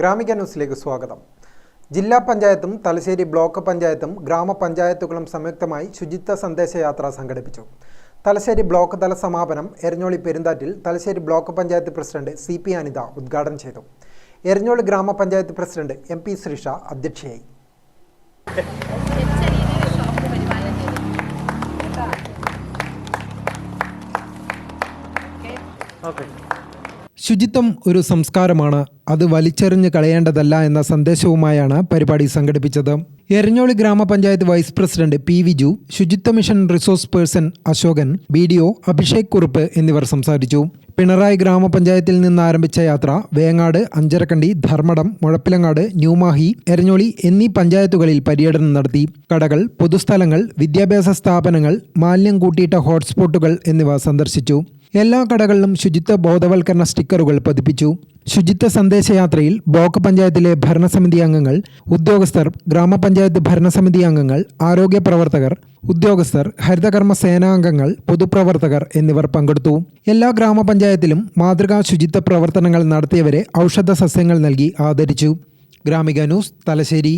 ഗ്രാമിക ന്യൂസിലേക്ക് സ്വാഗതം. ജില്ലാ പഞ്ചായത്തും തലശ്ശേരി ബ്ലോക്ക് പഞ്ചായത്തും ഗ്രാമപഞ്ചായത്തുകളും സംയുക്തമായി ശുചിത്വ സന്ദേശയാത്ര സംഘടിപ്പിച്ചു. തലശ്ശേരി ബ്ലോക്ക് തല സമാപനം Eranholi Perunthattil Thalassery block panchayat president C P Anitha ഉദ്ഘാടനം ചെയ്തു. എരഞ്ഞോളി ഗ്രാമപഞ്ചായത്ത് പ്രസിഡന്റ് എം പി ശ്രീഷ അധ്യക്ഷയായി. മികച്ച ശുചിത്വം ഒരു സംസ്കാരമാണ്. അത് വലിച്ചെറിഞ്ഞ് കളയേണ്ടതല്ല എന്ന സന്ദേശവുമായാണ് പരിപാടി സംഘടിപ്പിച്ചത്. എരഞ്ഞോളി ഗ്രാമപഞ്ചായത്ത് വൈസ് പ്രസിഡന്റ് പി വിജു ശുചിത്വ mission resource person Ashokan B D O Abhishek Kurup എന്നിവർ സംസാരിച്ചു. പിണറായി ഗ്രാമപഞ്ചായത്തിൽ നിന്ന് ആരംഭിച്ച യാത്ര വേങ്ങാട് അഞ്ചരക്കണ്ടി ധർമ്മടം മുഴപ്പിലങ്ങാട് ന്യൂമാഹി എരഞ്ഞോളി എന്നീ പഞ്ചായത്തുകളിൽ പര്യടനം നടത്തി. കടകൾ പൊതുസ്ഥലങ്ങൾ വിദ്യാഭ്യാസ സ്ഥാപനങ്ങൾ മാലിന്യം കൂട്ടിയിട്ട ഹോട്ട്സ്പോട്ടുകൾ എന്നിവ സന്ദർശിച്ചു. എല്ലാ കടകളിലും ശുചിത്വ ബോധവൽക്കരണ സ്റ്റിക്കറുകൾ പതിപ്പിച്ചു. ശുചിത്വ സന്ദേശയാത്രയിൽ ബ്ലോക്ക് പഞ്ചായത്തിലെ ഭരണസമിതി അംഗങ്ങൾ ഉദ്യോഗസ്ഥർ ഗ്രാമപഞ്ചായത്ത് ഭരണസമിതി അംഗങ്ങൾ ആരോഗ്യ പ്രവർത്തകർ ഉദ്യോഗസ്ഥർ ഹരിതകർമ്മ സേനാംഗങ്ങൾ പൊതുപ്രവർത്തകർ എന്നിവർ പങ്കെടുത്തു. എല്ലാ ഗ്രാമപഞ്ചായത്തിലും മാതൃകാ ശുചിത്വ പ്രവർത്തനങ്ങൾ നടത്തിയവരെ ഔഷധ സസ്യങ്ങൾ നൽകി ആദരിച്ചു. ഗ്രാമിക ന്യൂസ് തലശ്ശേരി.